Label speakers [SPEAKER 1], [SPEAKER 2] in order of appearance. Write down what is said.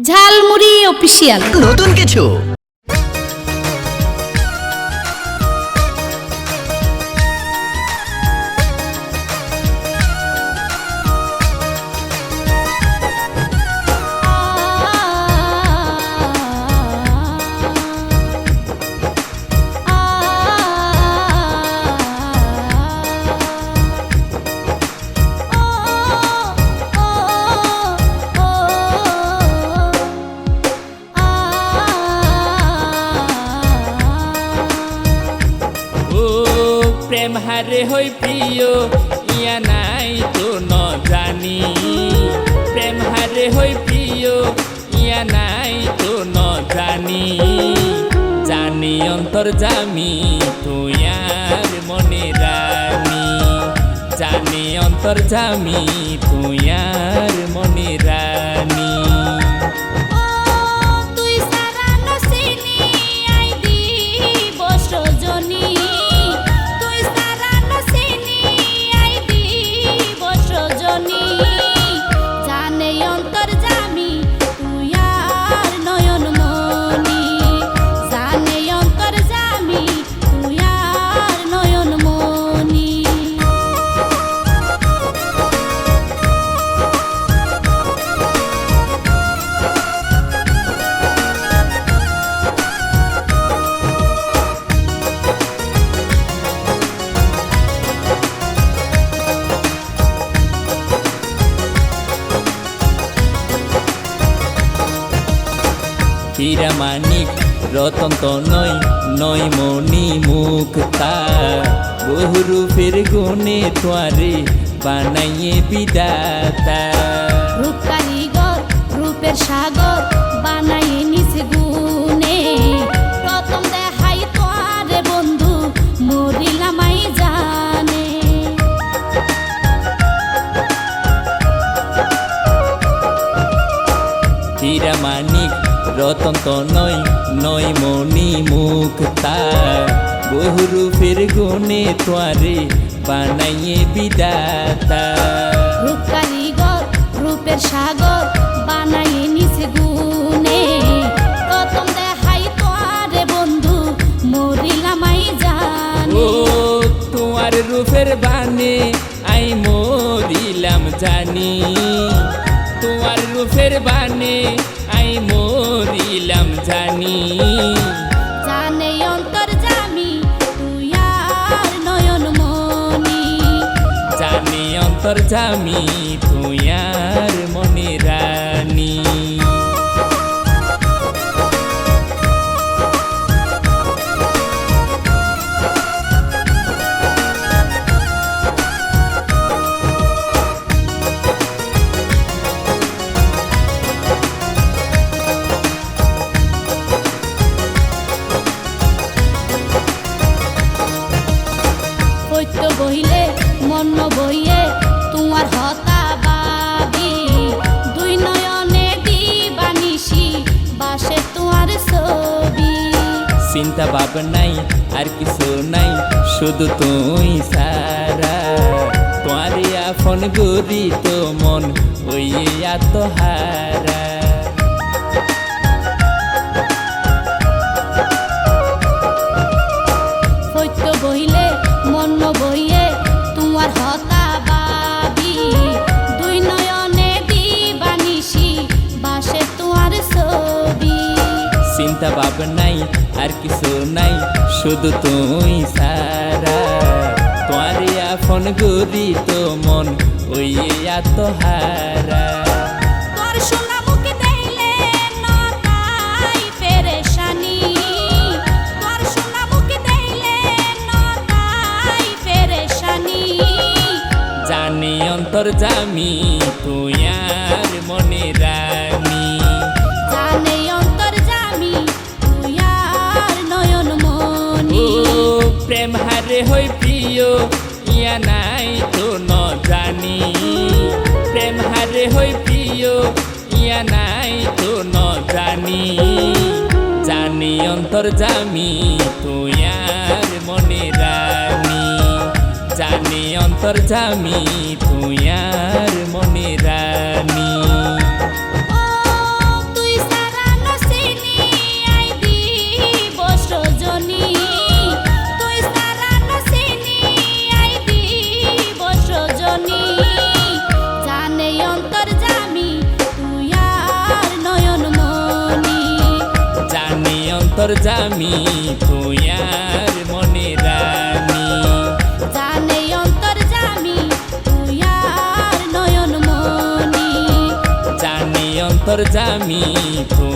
[SPEAKER 1] Jhalmuri official.
[SPEAKER 2] নতুন কিছু?
[SPEAKER 3] প্রেম হারে হই প্রিয়, ইয়া নাই তো ন জানি। প্রেম হারে হই প্রিয়, ইয়া নাই তো ন জানি। জানি অন্তর জামি, তুই মনে রানি। জানি অন্তর জামি, তুই মনে রানী। হীরা মানিক রতন তো নয় নয় মনি মুক্তা বহু রূপের গুণে তোয়ারে বানাইয়ে বিদাতা
[SPEAKER 1] রূপকারী রূপের সাগর
[SPEAKER 3] রতন তো নয় নয় মণি মুক্তা বহু রূপের গুণে তোয়ারে বানাইয়ে বিদাতা
[SPEAKER 1] রূপ কারিগর রূপের সাগর বানাইয়ে নিজ গুনে প্রথম দেখাই তোয়ারে বন্ধু মরিলামাই জানে।
[SPEAKER 3] ও তোমার রূপের বানে আই মরিলাম জানি। তোমার রূপের বানে আই মরিলাম জানি।
[SPEAKER 1] জানে অন্তর জামি তুই আর নয়ন মনি।
[SPEAKER 3] জানি অন্তর জামি তুই আর
[SPEAKER 1] হইত মন বইয়ে তোমার হতা বাবি। দুই নয়নে দিবানিসি বাসে তোমার ছবি।
[SPEAKER 3] চিন্তা ভাবনাই আর কিছু নাই, শুধু তুই সারা তোমারে আফন গরি তো মন ওই আত্মহারা
[SPEAKER 1] হইত
[SPEAKER 3] চিন্তা ভাবনাই আর কিছু নাই শুধু তুই সারা তোমারে আফন গরি তো মন ওই
[SPEAKER 1] নতাই পেরেশানি
[SPEAKER 3] জানি অন্তর জামি ইয়া নাই তো ন জানি। প্রেম হারে হই প্রিয়, ইয়া নাই তো ন জানি। জানি অন্তর জামি, তুই মনে রানী। জানি অন্তর জামি, তুই মনে রানী। জামি তুয়ার মনে রানী
[SPEAKER 1] জানে অন্তর জামি তুই নয়ন মনি।
[SPEAKER 3] জানে অন্তর জামি তুই